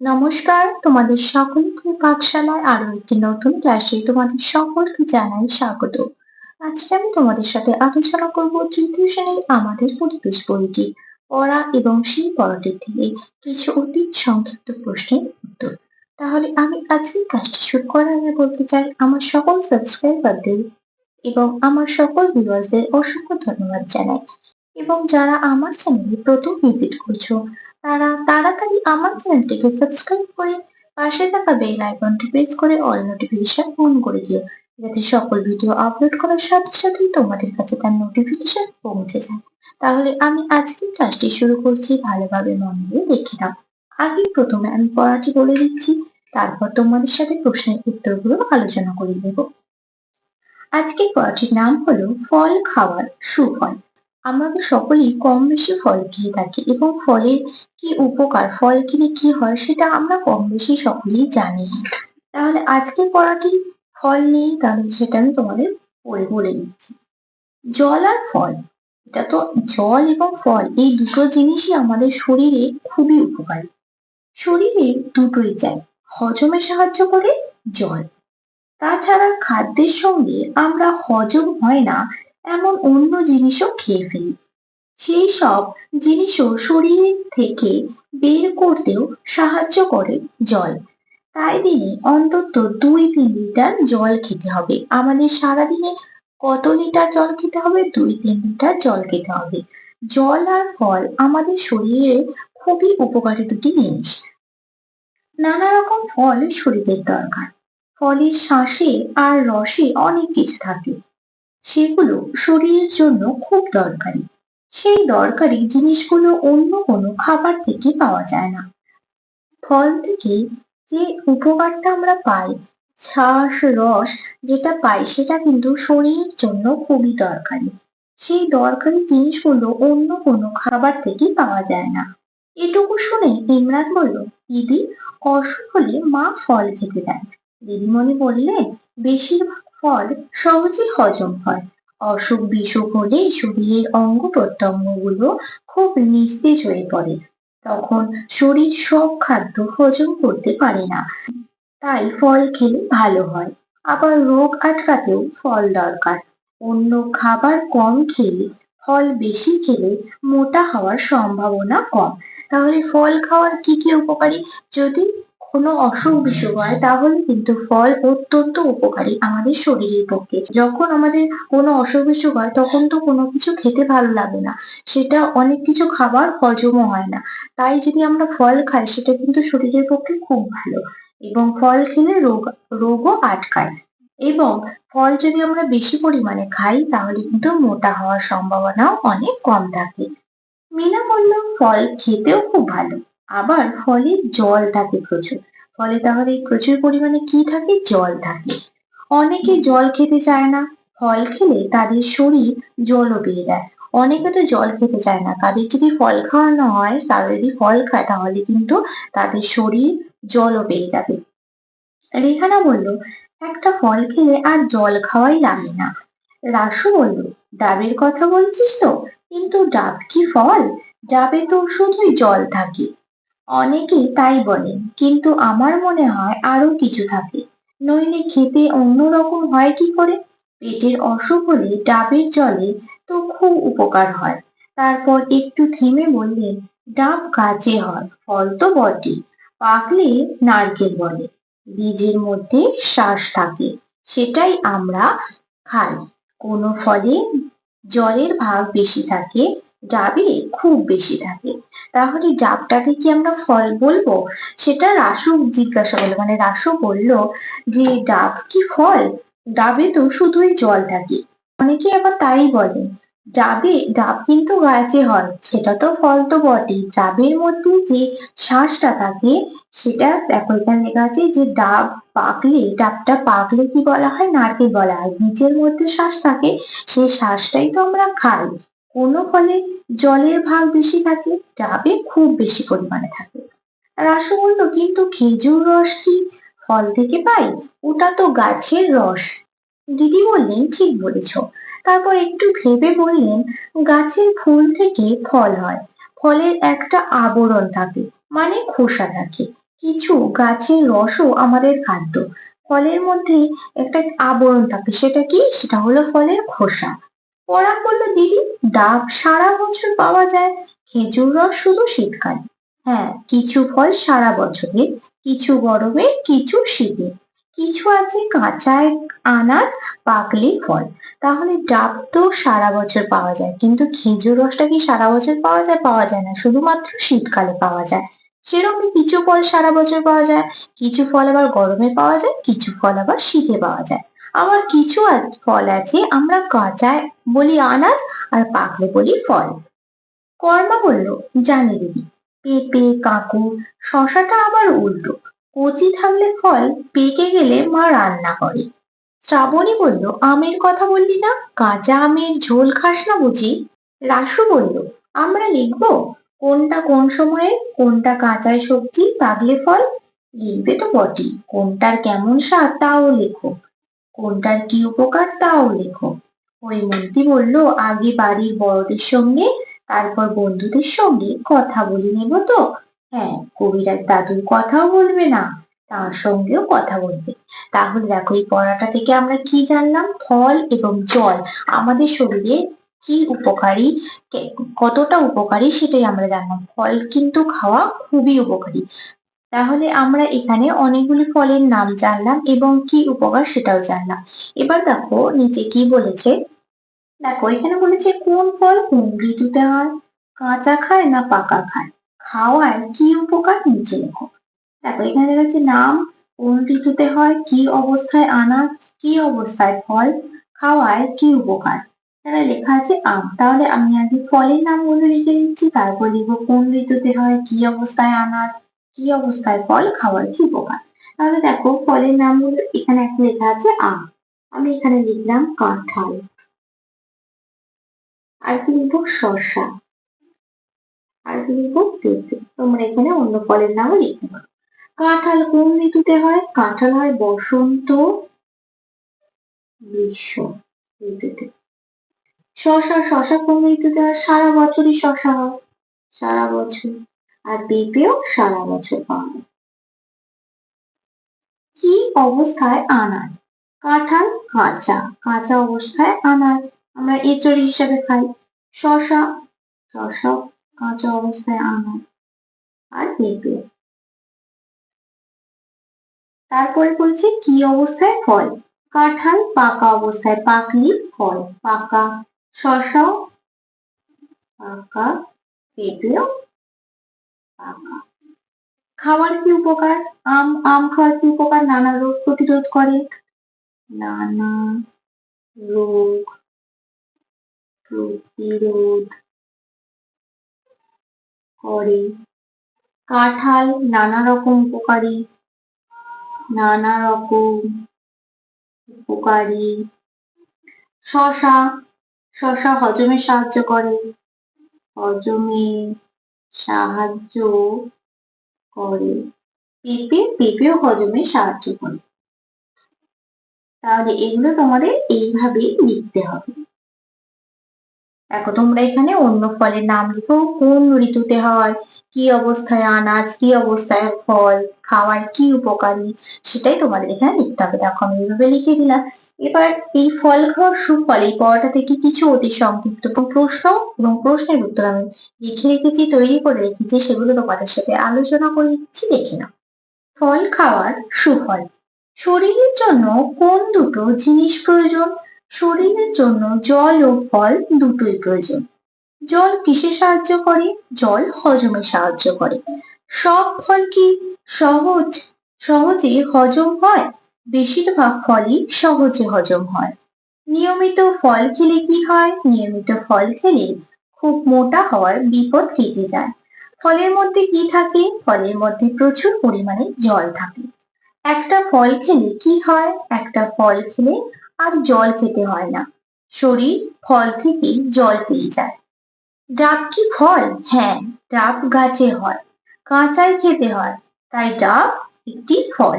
নমস্কার, তোমাদের সকলকে পাঠশালায় আরও একটি নতুন ক্লাসে তোমাদের সকলকে জানাই স্বাগত। আজকে আমি তোমাদের সাথে আলোচনা করব তৃতীয় শ্রেণির আমাদের পরিবেশ বইটি। পড়া এবং সেই পড়াটির থেকে কিছু অতি সংক্ষিপ্ত প্রশ্নের উত্তর। তাহলে আমি আজকের কাজটি শুরু করার আগে বলতে চাই, আমার সকল সাবস্ক্রাইবারদের এবং আমার সকল ভিউয়ার্সদের অসংখ্য ধন্যবাদ জানাই। এবং যারা আমার চ্যানেলে প্রথম ভিজিট করছ, তারা তাড়াতাড়ি আমার চ্যানেলটিকে সাবস্ক্রাইব করে পাশে থাকা বেল আইকনটি প্রেস করে অল নোটিফিকেশন অন করে দিও, যাতে সকল ভিডিও আপলোড করার সাথে সাথেই তোমাদের কাছে তার নোটিফিকেশন পৌঁছে যায়। তাহলে আমি আজকের ক্লাসটি শুরু করছি ভালোভাবে মন দিয়ে দেখে নাও। আগে প্রথমে আমি পড়াটি বলে দিচ্ছি, তারপর তোমাদের সাথে প্রশ্নের উত্তরগুলো আলোচনা করে দেব আজকের পড়াটির নাম হলো ফল খাওয়ার সুফল। আমরা তো সকলেই কম বেশি ফল খেয়ে থাকি এবং ফলের কি উপকার, ফল খেলে কি হয় সেটা আমরা কম বেশি সকলেই জানি। তাহলে আজকের পড়াটি ফল নিয়ে তাহলে সেটা আমি তোমাদের পড়ে বলে দিচ্ছি। জল আর ফল, এটা তো জল এবং ফল, এই দুটো জিনিসই আমাদের শরীরে খুবই উপকারী। শরীরের দুটোই চাই, হজমে সাহায্য করে জল। তাছাড়া খাদ্যের সঙ্গে আমরা হজম হয় না এমন অন্য জিনিসও খেয়ে ফেলি। সেই সব জিনিসও শরীর থেকে বের করতেও সাহায্য করে জল। তাই দিনে অন্তত দুই তিন লিটার জল খেতে হবে। আমাদের সারাদিনে কত লিটার জল খেতে হবে? দুই তিন লিটার জল খেতে হবে। জল আর ফল আমাদের শরীরে খুবই উপকারী দুটি জিনিস। নানা রকম ফল শরীরের দরকার। ফলের শ্বাসে আর রসে অনেক কিছু থাকে। সেগুলো শরীরের জন্য খুব দরকারি। সেই দরকারি জিনিসগুলো অন্য কোনো খাবার থেকে পাওয়া যায় না। ফল থেকে যে উপকারটা আমরা পাই শ্বাস রস যেটা পাই সেটা কিন্তু শরীরের জন্য খুবই দরকারি। সেই দরকারি জিনিসগুলো অন্য কোনো খাবার থেকে পাওয়া যায় না। এটুকু শুনে ইমরান বলল, দিদি, অসুখ হলে মা ফল খেতে দেন দিদিমণি বললেন, বেশিরভাগ ফল সহজে হজম হয়। অসুখ বিসুখ হলে শরীরের অঙ্গ প্রত্যঙ্গগুলো খুব নিস্তেজ হয়ে পড়ে। তখন শরীর সব খাদ্য হজম করতে পারে না। তাই ফল খেলে ভালো হয়। আবার রোগ আটকাতেও ফল দরকার। অন্য খাবার কম খেলে, ফল বেশি খেলে মোটা হওয়ার সম্ভাবনা কম। তাহলে ফল খাওয়ার কি কি উপকারী? যদি কোনো অসুখ বিসুখ হয় তাহলে কিন্তু ফল অত্যন্ত উপকারী আমাদের শরীরের পক্ষে। যখন আমাদের কোনো অসুখ বিসুখ হয় তখন তো কোনো কিছু খেতে ভালো লাগে না। সেটা অনেক কিছু খাবার হজমও হয় না। তাই যদি আমরা ফল খাই, সেটা কিন্তু শরীরের পক্ষে খুব ভালো এবং ফল খেলে রোগ, রোগও আটকায়। এবং ফল যদি আমরা বেশি পরিমাণে খাই, তাহলে কিন্তু মোটা হওয়ার সম্ভাবনাও অনেক কম থাকে। মিনা বলল, ফল খেতেও খুব ভালো। আবার ফলে জল থাকে প্রচুর। ফলে তাহলে প্রচুর পরিমাণে কি থাকে? জল থাকে। অনেকে জল খেতে চায় না। ফল খেলে তাদের শরীর জলও পেয়ে যায়। অনেকে তো জল খেতে চায় না। তাদের যদি ফল খাওয়ানো হয়, তারা যদি ফল খায়, তাহলে কিন্তু তাদের শরীর জলও পেয়ে যাবে। রেহানা বলল, একটা ফল খেলে আর জল খাওয়াই লাগে না। রাসু বলল, ডাবের কথা বলছিস তো? কিন্তু ডাব কি ফল? ডাবে তো শুধুই জল থাকে। অনেকেই তাই বলেন কিন্তু আমার মনে হয় আরও কিছু থাকে। নইলে খেতে অন্যরকম হয় কি করে? পেটের অসুখ হলে ডাবের জলে তো খুব উপকার হয়। তারপর একটু থেমে বললেন ডাব গাছে হয়, ফল তো বটে পাকলে নারকেল বলে। বীজের মধ্যে শ্বাস থাকে, সেটাই আমরা খাই। কোনো ফলে জলের ভাগ বেশি থাকে ডাবে খুব বেশি থাকে। তাহলে ডাবটাকে কি আমরা ফল বলব? সেটা রাসু জিজ্ঞাসা করল। মানে রাসু বলল যে, ডাব কি ফল? ডাবে তো শুধুই জল থাকে। অনেকে আবার তাই বলে। ডাবে, ডাব কিন্তু গাছে হয়। সেটা তো ফল তো বটেই। ডাবের মধ্যে যে শ্বাসটা থাকে, সেটা দেখো এখানে লেখা আছে যে, ডাব পাকলে, ডাবটা পাকলে কি বলা হয়? নারকেল বলা হয়। বীজের মধ্যে শ্বাস থাকে, সেই শ্বাসটাই তো আমরা খাই। কোনো ফলে জলের ভাগ বেশি থাকে, ডাবে খুব বেশি পরিমাণে থাকে। রাসু বলল কিন্তু খেজুর রস কি? ফল থেকে পাই? ওটা তো গাছের রস। দিদি বললেন, ঠিক বলেছ। তারপর একটু ভেবে বললেন, গাছের ফুল থেকে ফল হয়। ফলের একটা আবরণ থাকে মানে খোসা থাকে। কিছু গাছের রসও আমাদের খাদ্য। ফলের মধ্যে একটা আবরণ থাকে, সেটা কি? সেটা হলো ফলের খোসা। পরাগ বলল, দিদি, ডাব সারা বছর পাওয়া যায়। খেজুর রস শুধু শীতকালে। হ্যাঁ কিছু ফল সারা বছরে, কিছু গরমে, কিছু শীতে। কিছু আছে কাঁচায় আনাজ, পাকলে ফল। তাহলে ডাব তো সারা বছর পাওয়া যায়, কিন্তু খেজুর রসটা কি সারা বছর পাওয়া যায়? পাওয়া যায় না, শুধুমাত্র শীতকালে পাওয়া যায়। সেরকমই কিছু ফল সারা বছর পাওয়া যায়, কিছু ফল আবার গরমে পাওয়া যায়, কিছু ফল আবার শীতে পাওয়া যায়। আবার কিছু ফল আছে। আমরা কাঁচায় বলি আনাজ আর পাকলে বলি ফল। কর্মা বলল, জানি দিদি, পেঁপে কাঁকুর শশাটা আবার উল্টো। কচি থাকলে ফল পেকে গেলে মা রান্না করে। শ্রাবণী বলল, আমের কথা বললি না? কাঁচা আমের ঝোল খাস না বুঝি? রাসু বলল, আমরা লিখব, কোনটা কোন সময়ে, কোনটা কাঁচায় সবজি পাগলে ফল? লিখবে তো বটেই, কোনটার কেমন স্বাদ তাও লেখো। কোনটার কি উপকার? তাও লেখো। ওই হৈমন্তী বলল, আগে বাড়ির বড়দের সঙ্গে, তারপর বন্ধুদের সঙ্গে কথা বলে নেব তো। হ্যাঁ কবিরাজ দাদুর কথাও বলবে না, তার সঙ্গেও কথা বলবে। তাহলে দেখো, এই পড়াটা থেকে আমরা কি জানলাম? ফল এবং জল। আমাদের শরীরে কি উপকারী কতটা উপকারী সেটাই আমরা জানলাম। ফল কিন্তু খাওয়া খুবই উপকারী। তাহলে আমরা এখানে অনেকগুলি ফলের নাম জানলাম এবং কি উপকার সেটাও জানলাম। এবার দেখো নিচে কি বলেছে? দেখো, এখানে বলেছে, কোন ফল কোন ঋতুতে হয়? কাঁচা খায় না পাকা খায়? খাওয়ায় কি উপকার? নিচে লেখো। দেখো, এখানে দেখা যাচ্ছে নাম, কোন ঋতুতে হয়? কি অবস্থায় আনাজ? কি অবস্থায় ফল? খাওয়ায় কি উপকার? এখানে লেখা আছে আম। তাহলে আমি আগে ফলের নামগুলো লিখে নিচ্ছি, তারপর লিখব কোন ঋতুতে হয়? কি অবস্থায় আনাজ? কি অবস্থায়? ফল খাওয়ার কি উপকার? তাহলে দেখো, ফলের নামগুলো এখানে একটা লেখা আছে আম আমি এখানে লিখলাম কাঁঠাল। আর কি লিখব? শসা। আর কি লিখব? পেঁপে। তোমরা এখানে অন্য ফলের নামও লিখতে পারো। কাঁঠাল কোন ঋতুতে হয়? কাঁঠাল হয় বসন্ত গ্রীষ্ম ঋতুতে। শশা শশা কোন ঋতুতে হয়? সারা বছরই শশা হয়। সারা বছর। আর পেঁপেও সারা বছর পাওয়া যায় কি অবস্থায় আনাজ কাঁঠাল কাঁচা কাঁচা অবস্থায় আনাজ আমরা এঁচড় হিসাবে খাই। শশা শশা কাঁচা অবস্থায় আনাজ আর পেঁপে তারপরে বলছে কি অবস্থায় ফল? কাঁঠাল পাকা অবস্থায়, পাকলি ফল, পাকা। শশা পাকা পেঁপেও খাওয়ার কি উপকার? আম আম খাওয়ার কি উপকার? নানা রোগ প্রতিরোধ করে? নানা রোগ প্রতিরোধ করে। কাঁঠাল নানা রকম উপকারী। নানা রকম উপকারী। শশা শশা হজমে সাহায্য করে। হজমে সাহায্য করে। পেঁপে পেঁপেও হজমে সাহায্য করে। তাহলে এগুলো তোমাদের এইভাবেই লিখতে হবে। দেখো, তোমরা এখানে অন্য ফলের নাম লিখো। কোন ঋতুতে হয়? কি অবস্থায় আনাজ? কি অবস্থায় ফল? খাওয়ায় কি উপকারী? সেটাই তোমাদের এখানে লিখতে হবে। দেখো, আমি এইভাবে লিখে দিলাম। এবার এই ফল খাওয়ার সুফল, এই পড়াটা থেকে কিছু অতি সংক্ষিপ্ত প্রশ্ন এবং প্রশ্নের উত্তর আমি লিখে রেখেছি, তৈরি করে রেখেছি, সেগুলো তোমাদের সাথে আলোচনা করে দিচ্ছি দেখে নাও। ফল খাওয়ার সুফল। শরীরের জন্য কোন দুটো জিনিস প্রয়োজন? শরীরের জন্য জল ও ফল দুটোই প্রয়োজন। জল কিসে সাহায্য করে? জল হজমে সাহায্য করে। সব ফল কি সহজ, সহজে হজম হয়? বেশিরভাগ ফলই সহজে হজম হয়। নিয়মিত ফল খেলে কি হয়? নিয়মিত ফল খেলে খুব মোটা হওয়ার বিপদ কেটে যায়। ফলের মধ্যে কি থাকে? ফলের মধ্যে প্রচুর পরিমাণে জল থাকে। একটা ফল খেলে কি হয়? একটা ফল খেলে আর জল খেতে হয় না। শরীর ফল থেকে জল পেয়ে যায়। ডাব কি ফল? হ্যাঁ ডাব গাছে হয়, কাঁচাই খেতে হয়, তাই ডাব একটি ফল।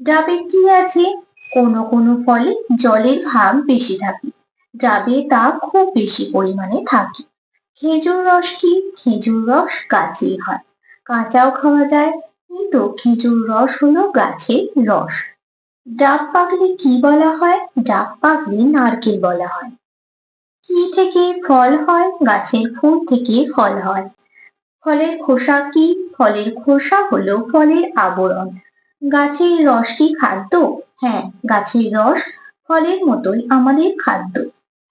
ডাবে কি আছে? কোনো কোনো ফলে জলের ভাগ বেশি থাকে। ডাবে তা খুব বেশি পরিমাণে থাকে। খেজুর রস কি? খেজুর রস গাছেই হয়। কাঁচাও খাওয়া যায়, কিন্তু খেজুর রস হলো গাছের রস। ডাব পাকলে কি বলা হয়? ডাব পাকলে নারকেল বলা হয়। কি থেকে ফল হয়? গাছের ফুল থেকে ফল হয়। ফলের খোসা কি? ফলের খোসা হলো ফলের আবরণ। গাছের রস কি খাদ্য? হ্যাঁ গাছের রস ফলের মতোই আমাদের খাদ্য।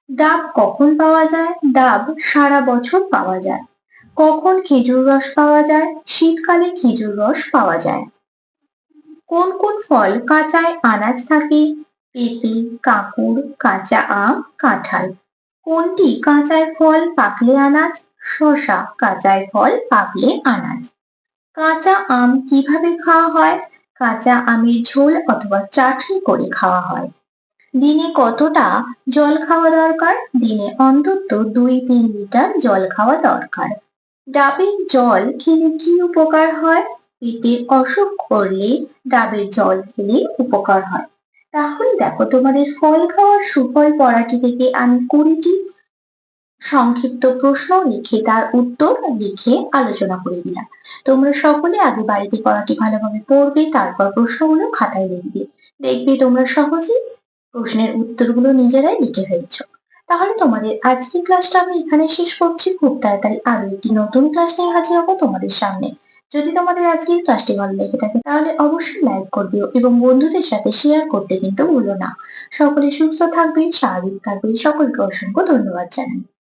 ডাব কখন পাওয়া যায়? ডাব সারা বছর পাওয়া যায়। কখন খেজুর রস পাওয়া যায়? শীতকালে খেজুর রস পাওয়া যায়। কোন কোন ফল কাঁচায় আনাজ থাকে? পেঁপে, কাঁকুড়, কাঁচা আম, কাঁঠাল। কোনটি কাঁচায় ফল পাকলে আনাজ? শসা কাঁচায় ফল পাকলে আনাজ। কাঁচা আম কীভাবে খাওয়া হয়? কাঁচা আমের ঝোল অথবা চাটনি করে খাওয়া হয়। দিনে কতটা জল খাওয়া দরকার? দিনে অন্তত দুই তিন লিটার জল খাওয়া দরকার। ডাবের জল খেলে কি উপকার হয়? পেটের অসুখ করলে ডাবের জল খেলে উপকার হয়। তাহলে দেখো তোমাদের ফল খাওয়ার সুফল পড়াটি থেকে আমি কুড়িটি সংক্ষিপ্ত প্রশ্ন লিখে তার উত্তর লিখে আলোচনা করে দিলাম তোমরা সকলে আগে বাড়িতে পড়াটি ভালোভাবে পড়বে, তারপর প্রশ্নগুলো খাতায় লিখবে। দেখবে তোমরা সহজেই প্রশ্নের উত্তরগুলো নিজেরাই লিখে ফেলছো। তাহলে তোমাদের আজকের ক্লাসটা আমি এখানে শেষ করছি। খুব তাড়াতাড়ি আরও একটি নতুন ক্লাস নিয়ে হাজির হব তোমাদের সামনে। যদি তোমাদের আজকের ক্লাসটি ভালো লেগে থাকে, তাহলে অবশ্যই লাইক করে দিও এবং বন্ধুদের সাথে শেয়ার করতে কিন্তু ভুলো না। সকলে সুস্থ থাকবে স্বাভাবিক থাকবে সকলকে অসংখ্য ধন্যবাদ জানাই।